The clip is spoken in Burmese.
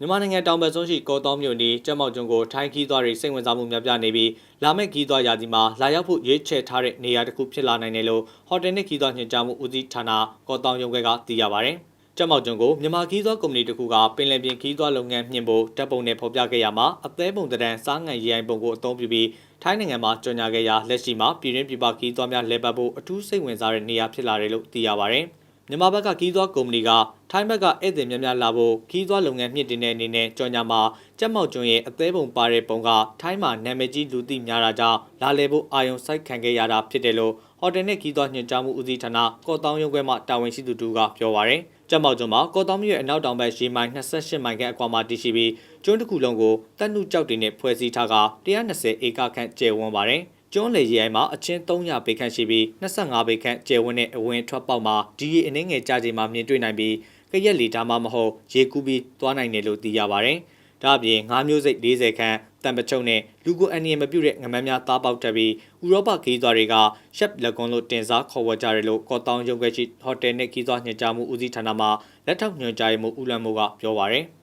မြန်မာနိုင်ငံတောင်ဘက်စွန်းရှိကောတောင်းမြို့နယ်ကျက်မောက်ကျွန်းကိုထိုင်းခီးသွွားတွေစိတ်ဝင်စားမှုများပြားနေပြီးလာမယ့်ခီးသွွားရာသီမှာလာရောက်ဖို့ရွေးချယ်ထားတဲ့နေရာတစ်ခုဖြစ်လာနိုင်တယ်လို့ဟိုတယ်နှင့်ခီးသွွားညွှန်ကြားမှုဦးစီးဌာနကောတောင်းရုံးခွဲကသိရပါဗျ။ကျက်မောက်ကျွန်းကိုမြန်မာခီးသွွားကုမ္ပဏီတစ်ခုကပင်လယ်ပြင်ခီးသွွားလုပ်ငန်းမြင့်ဖို့တပ်ပုံနဲ့ဖော်ပြခဲ့ရမှာအသေးပုံတံစားငံရိုင်ပုံကိုအသုံးပြုပြီးထိုင်းနိုင်ငံမှာကြော်ညာခဲ့ရာလက်ရှိမှာပြည်တွင်းပြည်ပခီးသွွားများလဲပတ်ဖို့အထူးစိတ်ဝင်စားတဲ့နေရာဖြစ်လာတယ်လို့သိရပါဗျ။ မြန်မာဘက်ကခီးသွွားကုမ္ပဏီကထိုင်းဘက်ကဧည့်သည်များများလာဖို့ခီးသွွားလုပ်ငန်းမြင့်တင်တဲ့အနေနဲ့ကြော်ညာမှာကြက်မောက်ကျွန်းရဲ့အသေးပုံပါတဲ့ပုံကထိုင်းမှာနာမည်ကြီးလူသိများတာကြောင့်လာလည်ဖို့အာရုံစိုက်ခံခဲ့ရတာဖြစ်တယ်လို့ဟိုတယ်နဲ့ခီးသွွားညွှန်ကြားမှုဦးစီးဌာနကော့တောင်းရုံးခွဲမှတာဝန်ရှိသူတူကပြောပါရယ်ကြက်မောက်ကျွန်းမှာကော့တောင်းမြို့ရဲ့အနောက်တောင်ဘက်ရေမိုင်28မိုင်ခန့်အကွာမှာတည်ရှိပြီးကျွန်းတစ်ခုလုံးကိုတက်နှုကြောက်တွေနဲ့ဖွဲ့စည်းထားက120ဧကခန့်ကျယ်ဝန်းပါတယ် ကျွန်းလေရီအိုင်မှာအချင်း300ဘေခန့်ရှိပြီး25ဘေခန့်ကျယ်ဝန်းတဲ့အဝင်ထွက်ပေါက်မှာဒီရီအနှင်းငယ်ကြချိန်မှာမြင်တွေ့နိုင်ပြီးကရက်လီဒါမှမဟုတ်ရေကူးပြီးသွားနိုင်တယ်လို့သိရပါတယ်။ဒါ့အပြင်ငါးမျိုးစိတ်40ခန့်တံပချုံနဲ့လူကိုအန်နီယမပြုတ်တဲ့ငမန်းများသားပေါက်တက်ပြီးဥရောပခီးသွားတွေကရှက်လက်ကွန်လို့တင်စားခေါ်ဝေါ်ကြတယ်လို့ကော့တောင်းရုံးခွဲရှိဟိုတယ်နဲ့ခီးသွားညွှန်ကြားမှုဦးစီးဌာနမှလက်ထောက်ညွှန်ကြားမှုဦးလန်မိုးကပြောပါရယ်။